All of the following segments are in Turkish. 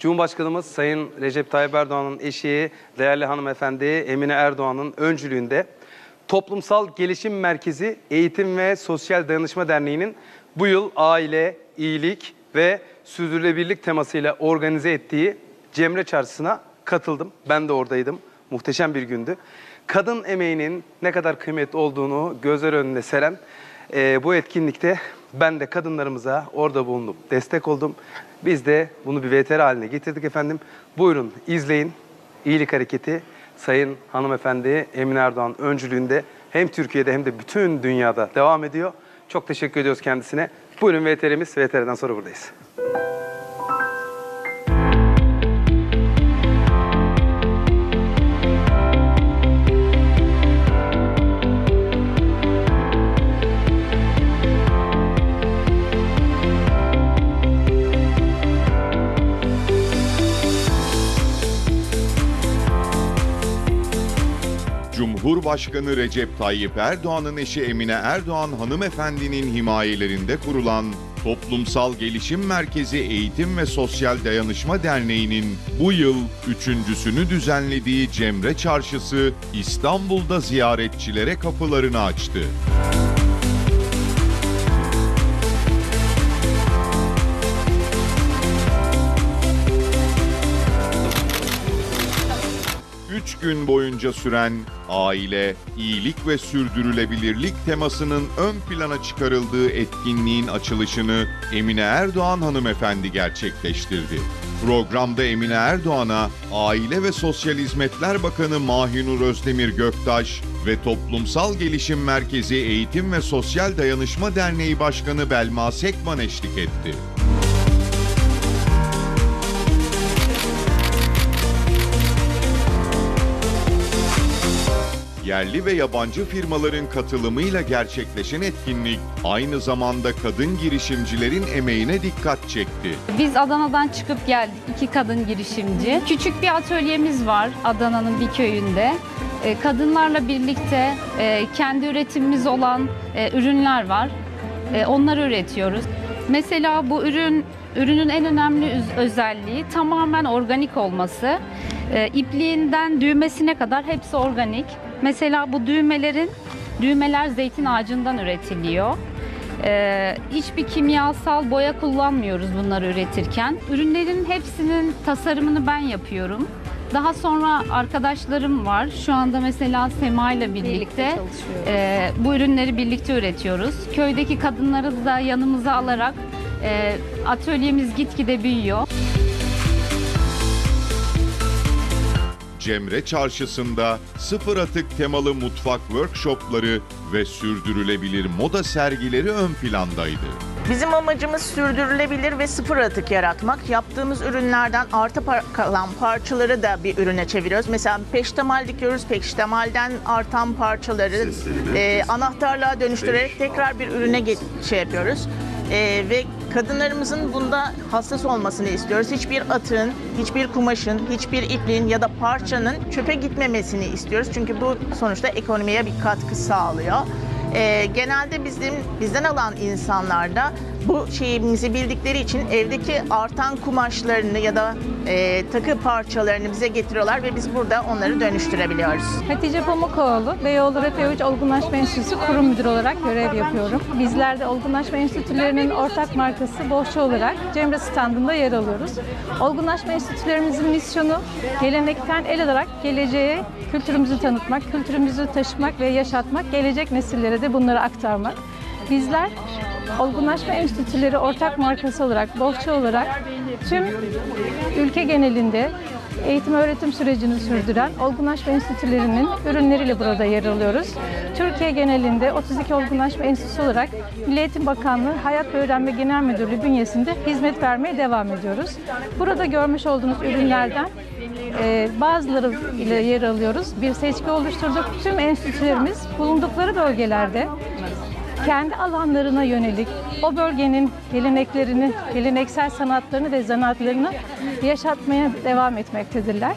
Cumhurbaşkanımız Sayın Recep Tayyip Erdoğan'ın eşi, değerli hanımefendi Emine Erdoğan'ın öncülüğünde Toplumsal Gelişim Merkezi Eğitim ve Sosyal Dayanışma Derneği'nin bu yıl aile, iyilik ve sürdürülebilirlik temasıyla organize ettiği Cemre Çarşısı'na katıldım. Ben de oradaydım. Muhteşem bir gündü. Kadın emeğinin ne kadar kıymetli olduğunu gözler önüne seren e, bu etkinlikte ben de kadınlarımıza orada bulundum, destek oldum. Biz de bunu bir VTR haline getirdik efendim. Buyurun izleyin. İyilik Hareketi Sayın Hanımefendi Emine Erdoğan öncülüğünde hem Türkiye'de hem de bütün dünyada devam ediyor. Çok teşekkür ediyoruz kendisine. Buyurun VTR'miz. VTR'den sonra buradayız. Cumhurbaşkanı Recep Tayyip Erdoğan'ın eşi Emine Erdoğan hanımefendinin himayelerinde kurulan Toplumsal Gelişim Merkezi Eğitim ve Sosyal Dayanışma Derneği'nin bu yıl üçüncüsünü düzenlediği Cemre Çarşısı İstanbul'da ziyaretçilere kapılarını açtı. Üç gün boyunca süren aile, iyilik ve sürdürülebilirlik temasının ön plana çıkarıldığı etkinliğin açılışını Emine Erdoğan hanımefendi gerçekleştirdi. Programda Emine Erdoğan'a Aile ve Sosyal Hizmetler Bakanı Mahinur Özdemir Göktaş ve Toplumsal Gelişim Merkezi Eğitim ve Sosyal Dayanışma Derneği Başkanı Belma Sekman eşlik etti. Yerli ve yabancı firmaların katılımıyla gerçekleşen etkinlik aynı zamanda kadın girişimcilerin emeğine dikkat çekti. Biz Adana'dan çıkıp geldik iki kadın girişimci. Küçük bir atölyemiz var Adana'nın bir köyünde. E, Kadınlarla birlikte e, kendi üretimimiz olan e, ürünler var. E, Onları üretiyoruz. Mesela bu ürün ürünün en önemli özelliği tamamen organik olması. E, İpliğinden düğmesine kadar hepsi organik. Mesela bu düğmelerin düğmeler zeytin ağacından üretiliyor. Ee, hiçbir kimyasal boya kullanmıyoruz bunları üretirken. Ürünlerin hepsinin tasarımını ben yapıyorum. Daha sonra arkadaşlarım var. Şu anda mesela Sema ile birlikte, e, bu ürünleri birlikte üretiyoruz. Köydeki kadınları da yanımıza alarak e, atölyemiz gitgide büyüyor. Cemre Çarşısı'nda sıfır atık temalı mutfak workshopları ve sürdürülebilir moda sergileri ön plandaydı. Bizim amacımız sürdürülebilir ve sıfır atık yaratmak. Yaptığımız ürünlerden arta par- kalan parçaları da bir ürüne çeviriyoruz. Mesela peştemal dikiyoruz. Peştemalden artan parçaları e, anahtarlığa dönüştürerek tekrar bir ürüne şey yapıyoruz. E, ve kadınlarımızın bunda hassas olmasını istiyoruz. Hiçbir atığın, hiçbir kumaşın, hiçbir ipliğin ya da parçanın çöpe gitmemesini istiyoruz. Çünkü bu sonuçta ekonomiye bir katkı sağlıyor. Ee, genelde bizim bizden alan insanlar da bu şeyimizi bildikleri için evdeki artan kumaşlarını ya da e, takı parçalarını bize getiriyorlar ve biz burada onları dönüştürebiliyoruz. Hatice Pamukoğlu, Beyoğlu Refe 3 Olgunlaşma Enstitüsü kurum müdürü olarak görev yapıyorum. Bizler de Olgunlaşma Enstitülerinin ortak markası Bohça olarak Cemre standında yer alıyoruz. Olgunlaşma Enstitülerimizin misyonu gelenekten el alarak geleceğe kültürümüzü tanıtmak, kültürümüzü taşımak ve yaşatmak, gelecek nesillere de bunları aktarmak. Bizler Olgunlaşma Enstitüleri ortak markası olarak, Bohça olarak tüm ülke genelinde eğitim öğretim sürecini sürdüren Olgunlaşma Enstitülerinin ürünleriyle burada yer alıyoruz. Türkiye genelinde 32 Olgunlaşma Enstitüsü olarak Milli Eğitim Bakanlığı Hayat ve Öğrenme Genel Müdürlüğü bünyesinde hizmet vermeye devam ediyoruz. Burada görmüş olduğunuz ürünlerden e, bazıları ile yer alıyoruz. Bir seçki oluşturduk. Tüm enstitülerimiz bulundukları bölgelerde kendi alanlarına yönelik o bölgenin geleneklerini, geleneksel sanatlarını ve zanaatlarını yaşatmaya devam etmektedirler.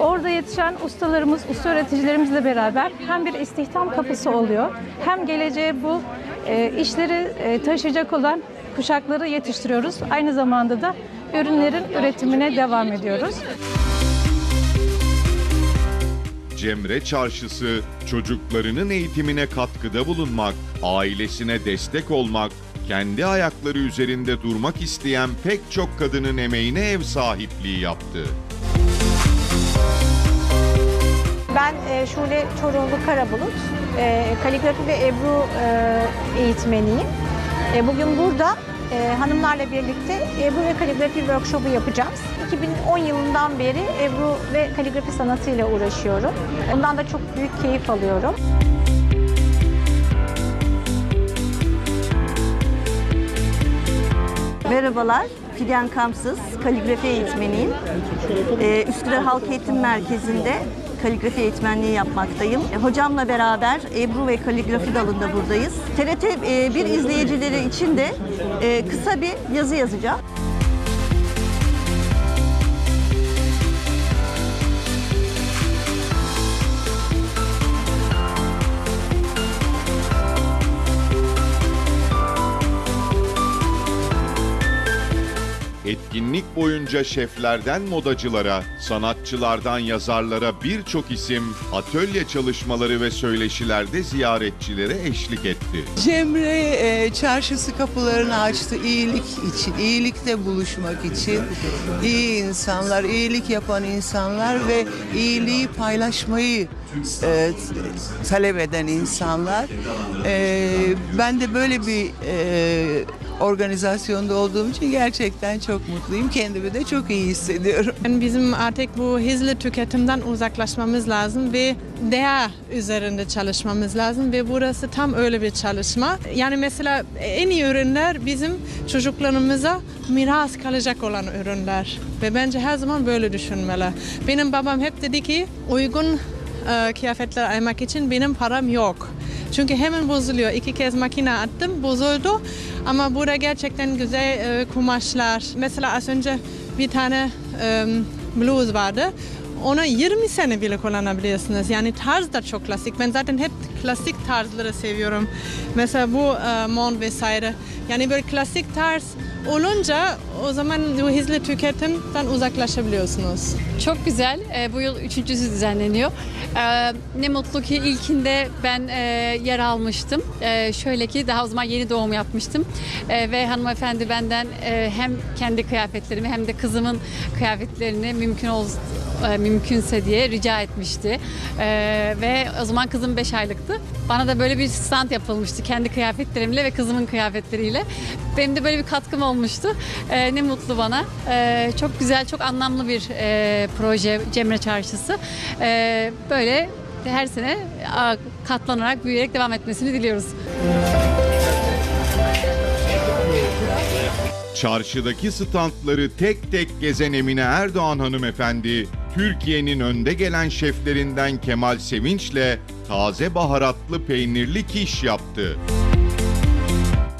Orada yetişen ustalarımız, usta öğreticilerimizle beraber hem bir istihdam kapısı oluyor, hem geleceğe bu e, işleri e, taşıyacak olan kuşakları yetiştiriyoruz. Aynı zamanda da ürünlerin üretimine devam ediyoruz. Cemre Çarşısı çocuklarının eğitimine katkıda bulunmak, ailesine destek olmak, kendi ayakları üzerinde durmak isteyen pek çok kadının emeğine ev sahipliği yaptı. Ben e, Şule Çorumlu Karabulut, e, kaligrafi ve Ebru e, eğitmeniyim. E, bugün burada e, hanımlarla birlikte Ebru ve kaligrafi workshopu yapacağız. 2010 yılından beri Ebru ve kaligrafi sanatıyla uğraşıyorum. Ondan da çok büyük keyif alıyorum. Merhabalar, Figen Kamsız, kaligrafi eğitmeniyim. Ee, Üsküdar Halk Eğitim Merkezi'nde kaligrafi eğitmenliği yapmaktayım. E, Hocamla beraber Ebru ve kaligrafi dalında buradayız. TRT e, bir izleyicileri için de e, kısa bir yazı yazacağım. Etkinlik boyunca şeflerden modacılara, sanatçılardan yazarlara birçok isim atölye çalışmaları ve söyleşilerde ziyaretçilere eşlik etti. Cemre e, çarşısı kapılarını açtı iyilik için, iyilikte buluşmak için. iyi insanlar, iyilik yapan insanlar ve iyiliği paylaşmayı e, talep eden insanlar. E, ben de böyle bir e, organizasyonda olduğum için gerçekten çok mutluyum. Kendimi de çok iyi hissediyorum. Yani Bizim artık bu hızlı tüketimden uzaklaşmamız lazım ve değer üzerinde çalışmamız lazım ve burası tam öyle bir çalışma. Yani mesela en iyi ürünler bizim çocuklarımıza miras kalacak olan ürünler ve bence her zaman böyle düşünmeli. Benim babam hep dedi ki uygun e, kıyafetler almak için benim param yok. Çünkü hemen bozuluyor. İki kez makine attım, bozuldu. Ama burada gerçekten güzel e, kumaşlar. Mesela az önce bir tane e, bluz vardı. Onu 20 sene bile kullanabilirsiniz. Yani tarz da çok klasik. Ben zaten hep klasik tarzları seviyorum. Mesela bu e, mont vesaire. Yani böyle klasik tarz olunca o zaman bu hızlı tüketimden uzaklaşabiliyorsunuz. Çok güzel. Ee, bu yıl üçüncüsü düzenleniyor. Ee, ne mutlu ki ilkinde ben e, yer almıştım. Ee, şöyle ki daha o zaman yeni doğum yapmıştım. Ee, ve hanımefendi benden e, hem kendi kıyafetlerimi hem de kızımın kıyafetlerini mümkün ol e, mümkünse diye rica etmişti. Ee, ve o zaman kızım 5 aylıktı. Bana da böyle bir stand yapılmıştı kendi kıyafetlerimle ve kızımın kıyafetleriyle. Benim de böyle bir katkım olmuştu. Ee, ne mutlu bana. Ee, çok güzel, çok anlamlı bir e, proje Cemre Çarşısı. Ee, böyle her sene katlanarak, büyüyerek devam etmesini diliyoruz. Çarşıdaki standları tek tek gezen Emine Erdoğan hanımefendi, Türkiye'nin önde gelen şeflerinden Kemal Sevinç'le taze baharatlı peynirli kiş yaptı.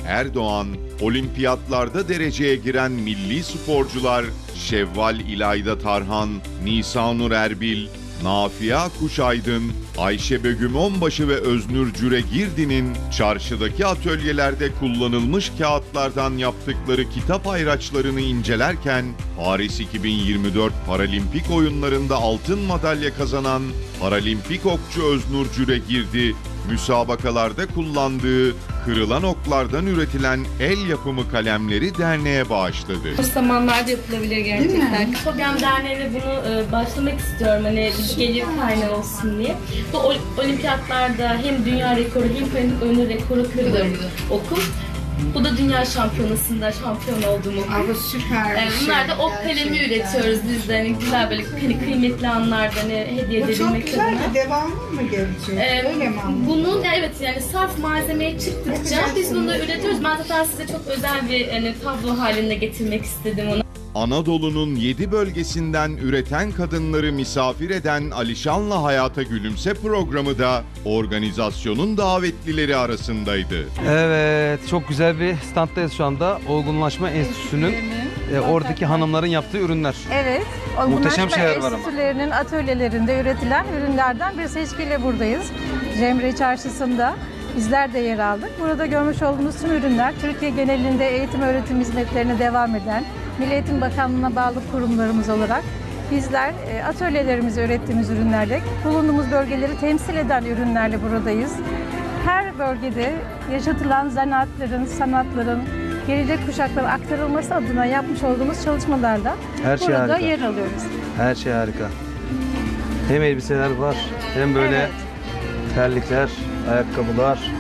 Erdoğan, olimpiyatlarda dereceye giren milli sporcular Şevval İlayda Tarhan, Nisanur Erbil, Nafia Kuşaydın, Ayşe Begüm Onbaşı ve Öznur Cüregirdi'nin çarşıdaki atölyelerde kullanılmış kağıtlardan yaptıkları kitap ayraçlarını incelerken Paris 2024 Paralimpik oyunlarında altın madalya kazanan Paralimpik okçu Öznur Cüregirdi, müsabakalarda kullandığı kırılan oklardan üretilen el yapımı kalemleri derneğe bağışladı. Bu zamanlarda yapılabilir gerçekten. Fobiyam Derneği'ne bunu e, başlamak istiyorum hani bir gelir kaynağı olsun diye. Bu ol- olimpiyatlarda hem dünya rekoru hem paralimpik oyunu rekoru kırdı okul. Bu da dünya şampiyonasında şampiyon olduğum okul. süper E, bunlar da ok kalemi üretiyoruz biz de hani güzel böyle hani kıymetli anlarda hani hediye Bu çok edebilmek güzel adına. de devamı mı gerekiyor? Ee, Öyle mi anladın? bunun evet yani sarf malzemeye çıktıkça biz bunu üretiyoruz. Ben zaten size çok özel bir hani, tablo halinde getirmek istedim onu. Anadolu'nun 7 bölgesinden üreten kadınları misafir eden Alişan'la Hayata Gülümse programı da organizasyonun davetlileri arasındaydı. Evet, çok güzel bir standdayız şu anda. Olgunlaşma Enstitüsü'nün e, oradaki hanımların yaptığı ürünler. Evet, Muhteşem olgunlaşma şeyler var ama. enstitülerinin atölyelerinde üretilen ürünlerden bir seçkiyle buradayız. Cemre Çarşısı'nda bizler de yer aldık. Burada görmüş olduğunuz tüm ürünler Türkiye genelinde eğitim öğretim hizmetlerine devam eden Milli Eğitim Bakanlığı'na bağlı kurumlarımız olarak bizler e, atölyelerimizi ürettiğimiz ürünlerle, bulunduğumuz bölgeleri temsil eden ürünlerle buradayız. Her bölgede yaşatılan zanaatların, sanatların gelecek kuşaklara aktarılması adına yapmış olduğumuz çalışmalarla Her şey burada harika. yer alıyoruz. Her şey harika. Hem elbiseler var hem böyle Evet. terlikler, ayakkabılar.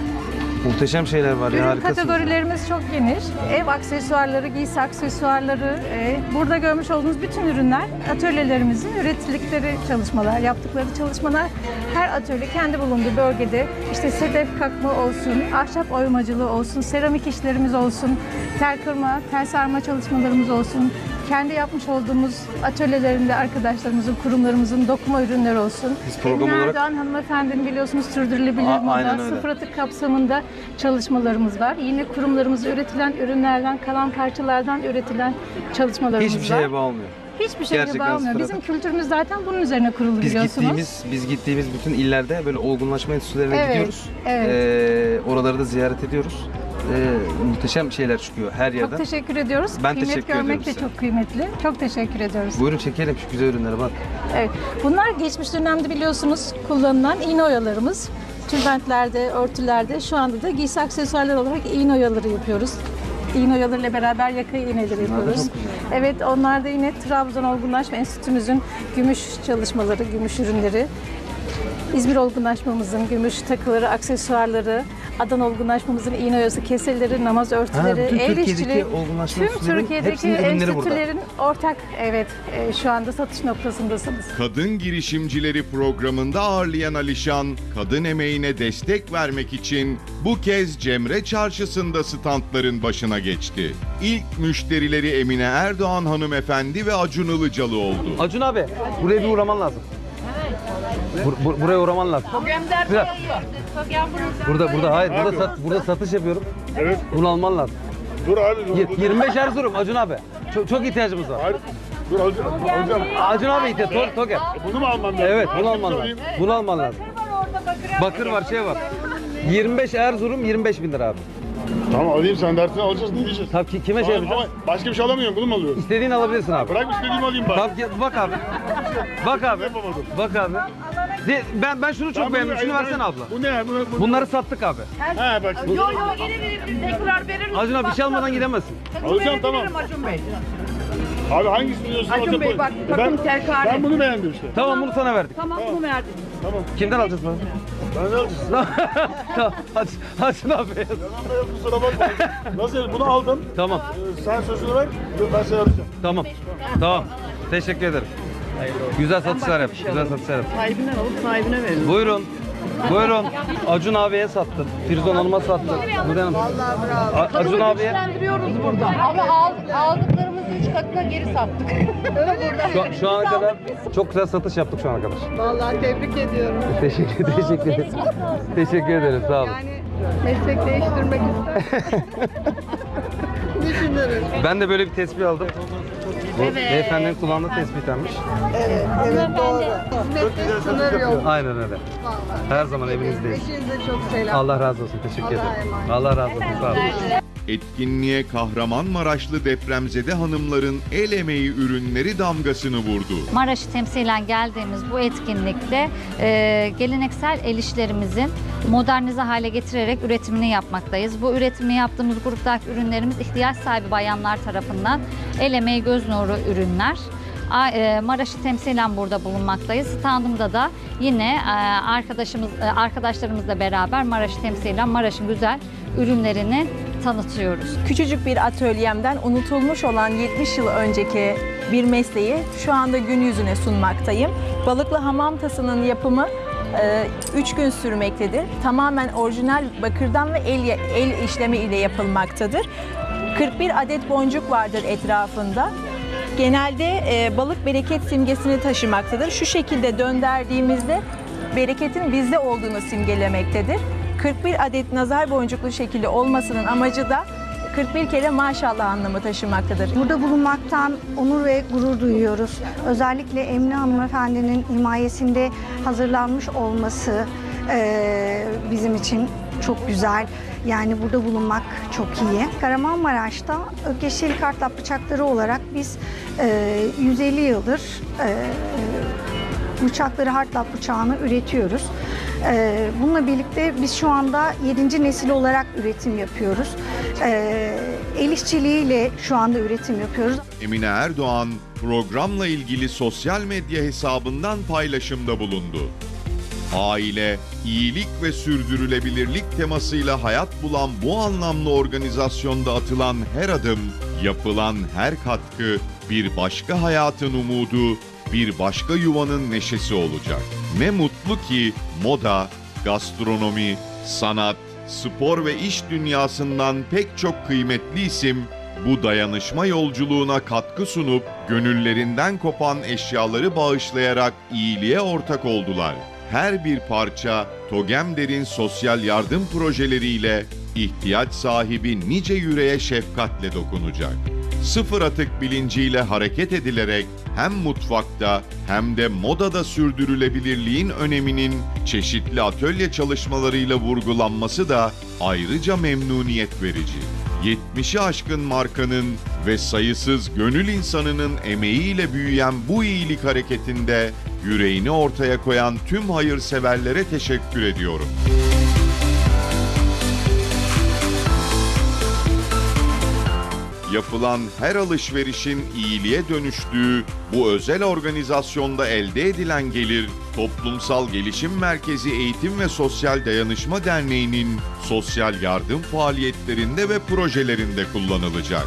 Muhteşem şeyler var ya Ürün harikasınız. kategorilerimiz çok geniş. Ev aksesuarları, giysi aksesuarları, e, burada görmüş olduğunuz bütün ürünler atölyelerimizin ürettikleri çalışmalar, yaptıkları çalışmalar. Her atölye kendi bulunduğu bölgede işte sedef kakma olsun, ahşap oymacılığı olsun, seramik işlerimiz olsun, tel kırma, tel sarma çalışmalarımız olsun. Kendi yapmış olduğumuz atölyelerinde arkadaşlarımızın, kurumlarımızın dokuma ürünleri olsun. Biz program Emine olarak- Erdoğan hanımefendinin biliyorsunuz sürdürülebilir A- moda, sıfır atık kapsamında çalışmalarımız var. Yine kurumlarımızda üretilen ürünlerden, kalan parçalardan üretilen çalışmalarımız Hiçbir var. şeye bağımıyor. Hiçbir şeye bağlamıyor. Bizim kültürümüz zaten bunun üzerine kurulu Biz biliyorsunuz. gittiğimiz biz gittiğimiz bütün illerde böyle olgunlaşma enstitülerine Evet, gidiyoruz. evet. Ee, oraları da ziyaret ediyoruz. Ee, muhteşem şeyler çıkıyor her Çok yerden. teşekkür ediyoruz. Ben Kıymet teşekkür görmek ediyorum de size. çok kıymetli. Çok teşekkür ediyoruz. Buyurun çekelim şu güzel ürünlere bak. Evet. Bunlar geçmiş dönemde biliyorsunuz kullanılan iğne oyalarımız. Tülbentlerde, örtülerde şu anda da giysi aksesuarlar olarak iğne oyaları yapıyoruz. İğne oyalarıyla beraber yaka iğneleri yapıyoruz. Evet onlar da yine Trabzon Olgunlaşma Enstitümüzün gümüş çalışmaları, gümüş ürünleri. İzmir Olgunlaşmamızın gümüş takıları, aksesuarları, Adana Olgunlaşmamızın iğne oyası keseleri, namaz örtüleri, bütün el işçiliği, tüm Türkiye'deki burada. enstitülerin ortak evet e, şu anda satış noktasındasınız. Kadın girişimcileri programında ağırlayan Alişan, kadın emeğine destek vermek için bu kez Cemre Çarşısı'nda standların başına geçti. İlk müşterileri Emine Erdoğan hanımefendi ve Acun Ilıcalı oldu. Acun abi buraya bir uğraman lazım. Bur- bur- buraya uğraman lazım. Biraz. Burada burada hayır burada sat, burada satış yapıyorum. Evet. Bunu alman lazım. Dur abi dur. Y- 25 Erzurum Acun abi. Çok, çok ihtiyacımız var. Hayır. Dur alacağım. Alacağım. Acun abi ihtiyaç. To- Toker. Bunu mu almam lazım? Evet bunu alman şey lazım. Bunu alman lazım. Bakır var şey var. 25 Erzurum 25 bin lira abi. Tamam alayım sen dersini alacağız ne diyeceğiz? Tabii ki kime şey Ama, yapacağız? ama başka bir şey alamıyorum bunu mu alıyorum? İstediğini alabilirsin abi. Bırak istediğimi alayım bari. Tamam gel- bak abi. Bak abi. Yapamadım. Bak abi. De- ben ben şunu çok beğendim. bunu- Şunu versene abla. Bu ne? Bu, bu, Bunları sattık abi. He bak. Bu, Acun abi bir şey almadan gidemezsin. alacağım tamam. Abi hangisini diyorsun? Acun Bey bak bakın ben, ben bunu beğendim işte. Tamam bunu sana verdik. Tamam. Kimden alacağız bunu? Ben ne alacağım? tamam. Acun, Acun abi. Yalan da yok kusura bakma. Nasıl bunu aldım. Tamam. Ee, sen sözünü ver. Ben seni arayacağım. Tamam. Tamam. Teşekkür ederim. Güzel satışlar yap. Güzel satışlar yap. Sahibinden alıp sahibine verin. Buyurun. Buyurun. Acun abiye sattım. Firzon Hanım'a sattım. Nurhan Hanım. A- Acun abiye. Güçlendiriyoruz burada. Ama aldıklarımızı üç katına geri sattık. Şu, şu ana kadar çok güzel satış yaptık şu ana kadar. Vallahi tebrik ediyorum. Teşekkür, teşekkür ederim. teşekkür ederim. Sağ olun. Yani meslek değiştirmek ister. Düşünürüz. Ben de böyle bir tespih aldım. Bu beyefendinin kullandığı tespihtenmiş. Evet, evet doğru. Hizmetin sınır yok. Aynen öyle. Her zaman evinizdeyiz. Eşinize çok selam. Allah razı olsun. Teşekkür ederim. Allah razı olsun. Sağ olun. Etkinliğe Kahramanmaraşlı depremzede hanımların el emeği ürünleri damgasını vurdu. Maraş'ı temsilen geldiğimiz bu etkinlikte e, geleneksel el işlerimizin modernize hale getirerek üretimini yapmaktayız. Bu üretimini yaptığımız gruptaki ürünlerimiz ihtiyaç sahibi bayanlar tarafından el emeği göz nuru ürünler. E, Maraş'ı temsilen burada bulunmaktayız. Standımda da yine e, arkadaşımız e, arkadaşlarımızla beraber Maraş'ı temsilen Maraş'ın güzel ürünlerini tanıtıyoruz. Küçücük bir atölyemden unutulmuş olan 70 yıl önceki bir mesleği şu anda gün yüzüne sunmaktayım. Balıklı hamam tasının yapımı 3 gün sürmektedir. Tamamen orijinal bakırdan ve el, el işlemi ile yapılmaktadır. 41 adet boncuk vardır etrafında. Genelde e, balık bereket simgesini taşımaktadır. Şu şekilde döndürdüğümüzde bereketin bizde olduğunu simgelemektedir. 41 adet nazar boncuklu şekilde olmasının amacı da 41 kere maşallah anlamı taşımaktadır. Burada bulunmaktan onur ve gurur duyuyoruz. Özellikle Emine hanımefendinin himayesinde hazırlanmış olması e, bizim için çok güzel. Yani burada bulunmak çok iyi. Kahramanmaraş'ta Ökkeşelik Hartlap bıçakları olarak biz e, 150 yıldır e, bıçakları Hartlap bıçağını üretiyoruz. E, bununla birlikte biz şu anda 7. nesil olarak üretim yapıyoruz. E, el işçiliğiyle şu anda üretim yapıyoruz. Emine Erdoğan programla ilgili sosyal medya hesabından paylaşımda bulundu. Aile, iyilik ve sürdürülebilirlik temasıyla hayat bulan bu anlamlı organizasyonda atılan her adım, yapılan her katkı bir başka hayatın umudu, bir başka yuvanın neşesi olacak. Ne mutlu ki moda, gastronomi, sanat, spor ve iş dünyasından pek çok kıymetli isim bu dayanışma yolculuğuna katkı sunup gönüllerinden kopan eşyaları bağışlayarak iyiliğe ortak oldular. Her bir parça Togemder'in sosyal yardım projeleriyle ihtiyaç sahibi nice yüreğe şefkatle dokunacak. Sıfır atık bilinciyle hareket edilerek hem mutfakta hem de modada sürdürülebilirliğin öneminin çeşitli atölye çalışmalarıyla vurgulanması da ayrıca memnuniyet verici. 70'i aşkın markanın ve sayısız gönül insanının emeğiyle büyüyen bu iyilik hareketinde yüreğini ortaya koyan tüm hayırseverlere teşekkür ediyorum. Yapılan her alışverişin iyiliğe dönüştüğü bu özel organizasyonda elde edilen gelir Toplumsal Gelişim Merkezi Eğitim ve Sosyal Dayanışma Derneği'nin sosyal yardım faaliyetlerinde ve projelerinde kullanılacak.